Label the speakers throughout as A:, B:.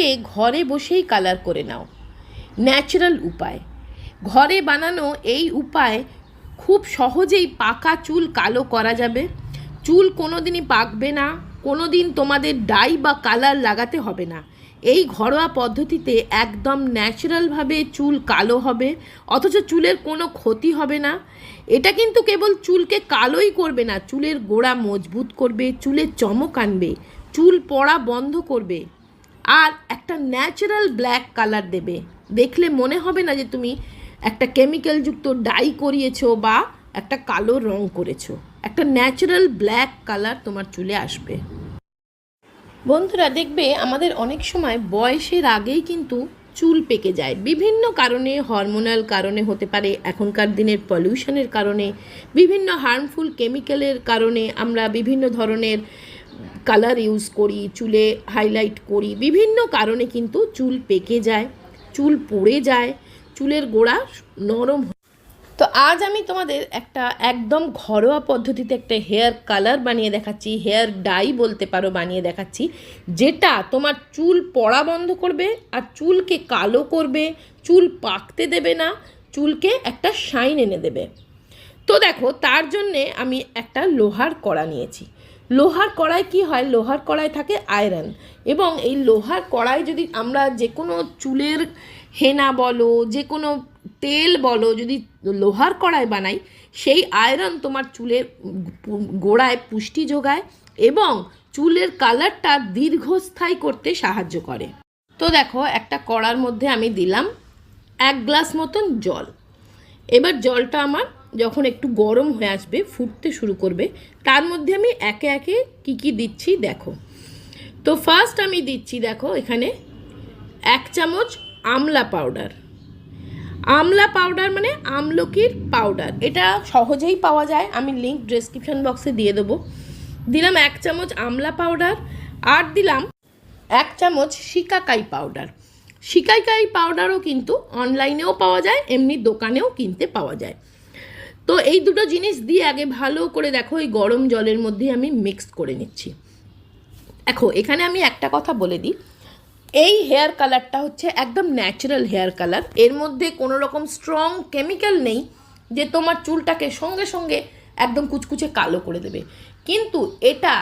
A: চুলকে ঘরে বসেই কালার করে নাও। ন্যাচারাল উপায়। ঘরে বানানো এই উপায় খুব সহজেই পাকা চুল কালো করা যাবে। চুল কোনো দিনই পাকবে না কোনো দিন তোমাদের ডাই বা কালার লাগাতে হবে না। এই ঘরোয়া পদ্ধতিতে একদম ন্যাচারালভাবে চুল কালো হবে, অথচ চুলের কোনো ক্ষতি হবে না। এটা কিন্তু কেবল চুলকে কালোই করবে না, চুলের গোড়া মজবুত করবে, চুলের চমক আনবে, চুল পড়া বন্ধ করবে। আর একটা ন্যাচারাল ব্ল্যাক কালার দেবে। দেখলে মনে হবে না যে তুমি একটা কেমিক্যালযুক্ত ডাই করিয়েছো বা একটা কালো রং করেছ। একটা ন্যাচারাল ব্ল্যাক কালার তোমার চুলে আসবে। বন্ধুরা, দেখবে আমাদের অনেক সময় বয়সের আগেই কিন্তু চুল পেকে যায়। বিভিন্ন কারণে হরমোনাল কারণে হতে পারে, এখনকার দিনের পলিউশনের কারণে, বিভিন্ন হার্মফুল কেমিক্যালের কারণে আমরা বিভিন্ন ধরনের কালার ইউজ করি, চুলে হাইলাইট করি, বিভিন্ন কারণে কিন্তু চুল পেকে যায়, চুল পড়ে যায়, চুলের গোড়া নরম। তো আজ আমি তোমাদের একটা একদম ঘরোয়া পদ্ধতিতে একটা হেয়ার কালার বানিয়ে দেখাচ্ছি হেয়ার ডাই বলতে পারো বানিয়ে দেখাচ্ছি, যেটা তোমার চুল পড়া বন্ধ করবে আর চুলকে কালো করবে, চুল পাকতে দেবে না, চুলকে একটা শাইন এনে দেবে তো দেখো, তার জন্যে আমি একটা লোহার কড়া নিয়েছি লোহার কড়াই কি হয়? লোহার কড়াই থাকে আয়রন এবং এই লোহার কড়াই যদি আমরা যে কোনো চুলের হেনা বলো, যে কোনো তেল বলো, যদি লোহার কড়াই বানাই, সেই আয়রন তোমার চুলের গোড়ায় পুষ্টি যোগায় এবং চুলের কালারটা দীর্ঘস্থায়ী করতে সাহায্য করে। তো দেখো, একটা কড়ার মধ্যে আমি দিলাম এক গ্লাস মতন জল। এবার জলটা আমার যখন একটু গরম হয়ে আসবে, ফুটতে শুরু করবে, তার মধ্যে আমি একে একে কি কি দিচ্ছি দেখো। তো ফার্স্ট আমি দিচ্ছি দেখো এখানে এক চামচ আমলা পাউডার আমলা পাউডার মানে আমলকির পাউডার এটা সহজেই পাওয়া যায়, আমি লিঙ্ক ডেসক্রিপশন বক্সে দিয়ে দেবো। দিলাম এক চামচ আমলা পাউডার আর দিলাম এক চামচ শিকাকাই পাউডার শিকাকাই পাউডারও কিন্তু অনলাইনেও পাওয়া যায়, এমনি দোকানেও কিনতে পাওয়া যায়। তো এই দুটো জিনিস দিয়ে আগে ভালো করে দেখো, এই গরম জলের মধ্যে আমি মিক্স করে নিচ্ছি। দেখো, এখানে আমি একটা কথা বলে দিই। এই হেয়ার কালারটা হচ্ছে একদম ন্যাচারাল হেয়ার কালারের মধ্যে কোনো রকম স্ট্রং কেমিক্যাল নেই যে তোমার চুলটাকে সঙ্গে সঙ্গে একদম কুচকুচে কালো করে দেবে। কিন্তু এটা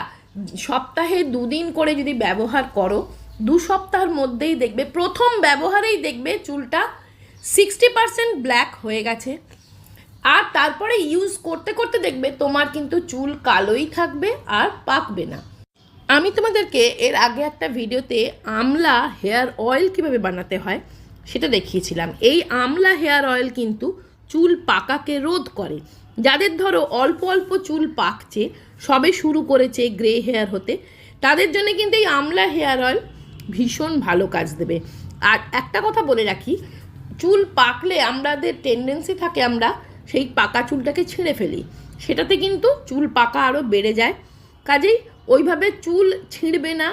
A: সপ্তাহে দুদিন করে যদি ব্যবহার করো, দু সপ্তাহের মধ্যেই দেখবে, প্রথম ব্যবহারেই দেখবে চুলটা সিক্সটি ব্ল্যাক হয়ে গেছে। আর তারপরে ইউজ করতে করতে দেখবে তোমার কিন্তু চুল কালোই থাকবে আর পাকবে না। আমি তোমাদেরকে এর আগে একটা ভিডিওতে আমলা হেয়ার অয়েল কীভাবে বানাতে হয় সেটা দেখিয়েছিলাম। এই আমলা হেয়ার অয়েল কিন্তু চুল পাকাকে রোধ করে। যাদের ধরো অল্প অল্প চুল পাকছে, সবে শুরু করেছে গ্রে হেয়ার হতে, তাদের জন্য কিন্তু এই আমলা হেয়ার অয়েল ভীষণ ভালো কাজ দেবে। আর একটা কথা বলে রাখি, চুল পাকলে আমাদের টেন্ডেন্সি থাকে আমরা সেই পাকা চুলটাকে ছিঁড়ে ফেলি। সেটাতে কিন্তু চুল পাকা আরও বেড়ে যায়। কাজেই ওইভাবে চুল ছিঁড়বে না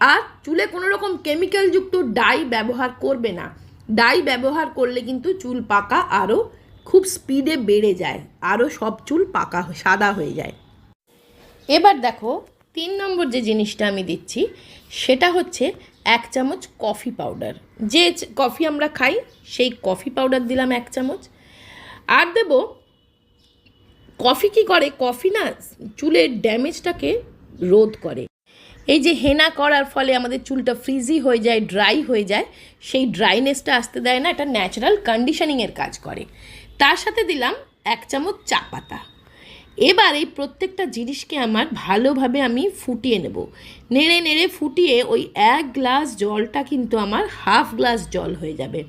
A: আর চুলে কোনো রকম কেমিক্যালযুক্ত ডাই ব্যবহার করবে না। ডাই ব্যবহার করলে কিন্তু চুল পাকা আরও খুব স্পিডে বেড়ে যায়। আরও সব চুল পাকা সাদা হয়ে যায়। এবার দেখো, তিন নম্বর যে জিনিসটা আমি দিচ্ছি, সেটা হচ্ছে এক চামচ কফি পাউডার যে কফি আমরা খাই, সেই কফি পাউডার দিলাম এক চামচ। আর দেব, কফি কি করে? কফি না চুলের ড্যামেজটাকে রোধ করে। এই যে হেনা করার ফলে আমাদের চুলটা ফ্রিজি হয়ে যায় ড্রাই হয়ে যায়, সেই ড্রাইনেসটা আসতে দেয় না, এটা ন্যাচারাল কন্ডিশনিংয়ের কাজ করে। তার সাথে দিলাম এক চামচ চা পাতা। এবার এই প্রত্যেকটা জিনিসকে আমার ভালোভাবে আমি ফুটিয়ে নেব। নেড়ে নেড়ে ফুটিয়ে ওই এক গ্লাস জলটা কিন্তু আমার হাফ গ্লাস জল হয়ে যাবে।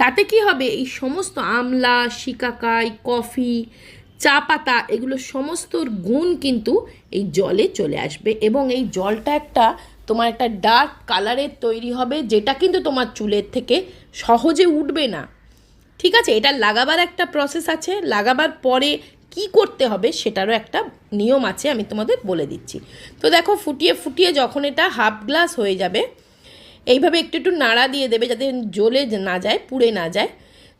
A: তাতে কি হবে? এই সমস্ত আমলা, শিকাকাই, কফি, চা পাতা, এগুলো সমস্ত গুণ কিন্তু এই জলে চলে আসবে এবং এই জলটা একটা তোমার একটা ডার্ক কালারের তৈরি হবে যেটা কিন্তু তোমার চুলের থেকে সহজে উঠবে না। ঠিক আছে? এটা লাগাবার একটা প্রসেস আছে, লাগাবার পরে কি করতে হবে সেটারও একটা নিয়ম আছে, আমি তোমাদের বলে দিচ্ছি। তো দেখো, ফুটিয়ে ফুটিয়ে যখন এটা হাফ গ্লাস হয়ে যাবে এইভাবে একটু একটু নাড়া দিয়ে দেবে যাতে জ্বলে না যায়, পুড়ে না যায়।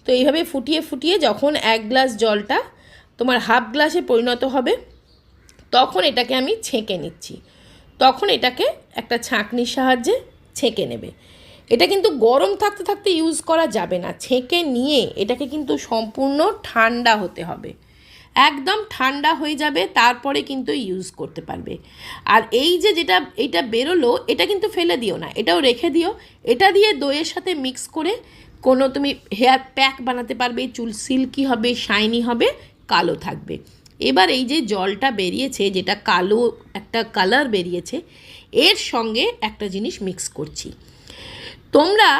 A: তো এইভাবে ফুটিয়ে ফুটিয়ে যখন এক গ্লাস জলটা তোমার হাফ গ্লাসে পরিণত হবে, তখন এটাকে আমি ছেঁকে নিচ্ছি। তখন এটাকে একটা ছাঁকনির সাহায্যে ছেঁকে নেবে। এটা কিন্তু গরম থাকতে থাকতে ইউজ করা যাবে না। ছেঁকে নিয়ে এটাকে কিন্তু সম্পূর্ণ ঠান্ডা হতে হবে। একদম ঠান্ডা হয়ে যাবে, তারপরে কিন্তু ইউজ করতে পারবে। আর এই যে যেটা এইটা বেরোলো, এটা কিন্তু ফেলে দিও না, এটাও রেখে দিও। এটা দিয়ে দইয়ের সাথে মিক্স করে কোনো তুমি হেয়ার প্যাক বানাতে পারবে, চুল সিল্কি হবে শাইনি হবে, কালো থাকবে। এবার এই যে জলটা বেরিয়েছে, যেটা কালো একটা কালার বেরিয়েছে, এর সঙ্গে একটা জিনিস মিক্স করছি। তোমরা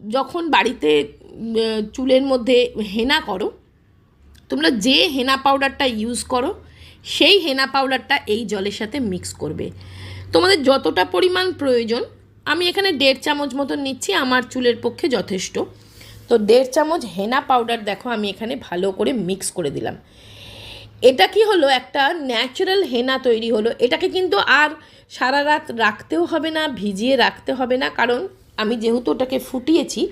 A: যখন বাড়িতে চুলের মধ্যে হেনা করো তোমরা যে হেনা পাউডারটা ইউজ করো, সেই হেনা পাউডারটা এই জলের সাথে মিক্স করবে। তোমাদের যতটা পরিমাণ প্রয়োজন, আমি এখানে দেড় চামচ মতন নিচ্ছি, আমার চুলের পক্ষে যথেষ্ট। তো দেড় চামচ হেনা পাউডার দেখো, আমি এখানে ভালো করে মিক্স করে দিলাম। এটা কি হলো? একটা ন্যাচারাল হেনা তৈরি হলো। এটাকে কিন্তু আর সারা রাত রাখতেও হবে না, ভিজিয়ে রাখতে হবে না, কারণ আমি যেহেতু ওটাকে ফুটিয়েছি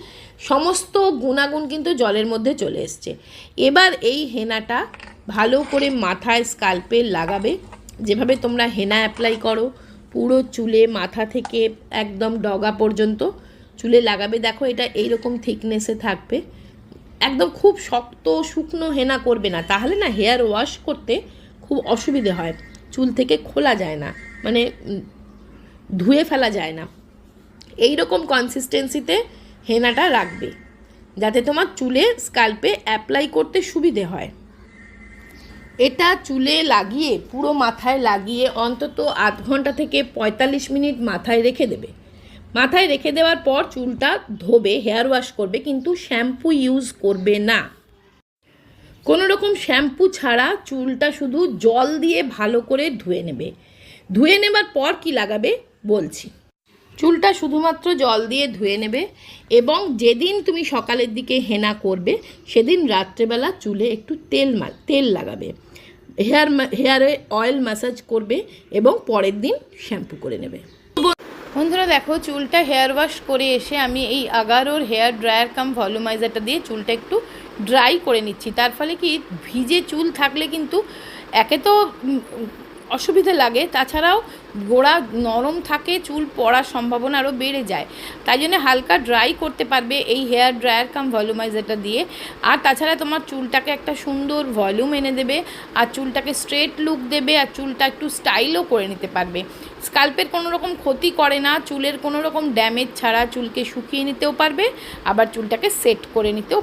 A: সমস্ত গুণাগুণ কিন্তু জলের মধ্যে চলে এসছে। এবার এই হেনাটা ভালো করে মাথায় স্কাল্পে লাগাবে। যেভাবে তোমরা হেনা অ্যাপ্লাই করো, পুরো চুলে মাথা থেকে একদম ডগা পর্যন্ত চুলে লাগাবে। দেখো এটা এইরকম থিকনেসে থাকবে। একদম খুব শক্ত, শুকনো হেনা করবে না। তাহলে না হেয়ার ওয়াশ করতে খুব অসুবিধে হয়। চুল থেকে খোলা যায় না। মানে ধুয়ে ফেলা যায় না। এই রকম কনসিস্টেন্সিতে হেনাটা রাখবে, যাতে তোমার চুলে স্কাল্পে অ্যাপ্লাই করতে সুবিধে হয়। এটা চুলে লাগিয়ে, পুরো মাথায় লাগিয়ে অন্তত আধ ঘণ্টা থেকে পঁয়তাল্লিশ মিনিট মাথায় রেখে দেবে। মাথায় রেখে দেওয়ার পর চুলটা ধোবে, হেয়ার ওয়াশ করবে, কিন্তু শ্যাম্পু ইউজ করবে না। কোনো রকম শ্যাম্পু ছাড়া চুলটা শুধু জল দিয়ে ভালো করে ধুয়ে নেবে। ধুয়ে নেবার পর কি লাগাবে? বলছি। চুলটা শুধুমাত্র জল দিয়ে ধুয়ে নেবে এবং যেদিন তুমি সকালের দিকে হেনা করবে, সেদিন রাত্রেবেলা চুলে একটু তেল তেল লাগাবে। হেয়ার হেয়ারে অয়েল ম্যাসাজ করবে এবং পরের দিন শ্যাম্পু করে নেবে। বন্ধুরা, দেখো, চুলটা হেয়ার ওয়াশ করে এসে আমি এই আগারোর হেয়ার ড্রায়ার কাম ভলিউমাইজারটা দিয়ে চুলটা একটু ড্রাই করে নিচ্ছি। তার ফলে কি, ভিজে চুল থাকলে কিন্তু একে তো অসুবিধে লাগে। তাছাড়াও গোড়া নরম থাকে, চুল পড়ার সম্ভাবনা আরও বেড়ে যায়। তাই জন্য হালকা ড্রাই করতে পারবে এই হেয়ার ড্রায়ার কাম ভলিউমাইজারটা দিয়ে। আর তাছাড়া তোমার চুলটাকে একটা সুন্দর ভলিউম এনে দেবে, আর চুলটাকে স্ট্রেট লুক দেবে, আর চুলটা একটু স্টাইলও করে নিতে পারবে। স্কাল্পের কোনো রকম ক্ষতি করে না, চুলের কোনো রকম ড্যামেজ ছাড়া চুলকে শুকিয়ে নিতেও পারবে, আবার চুলটাকে সেট করে নিতেও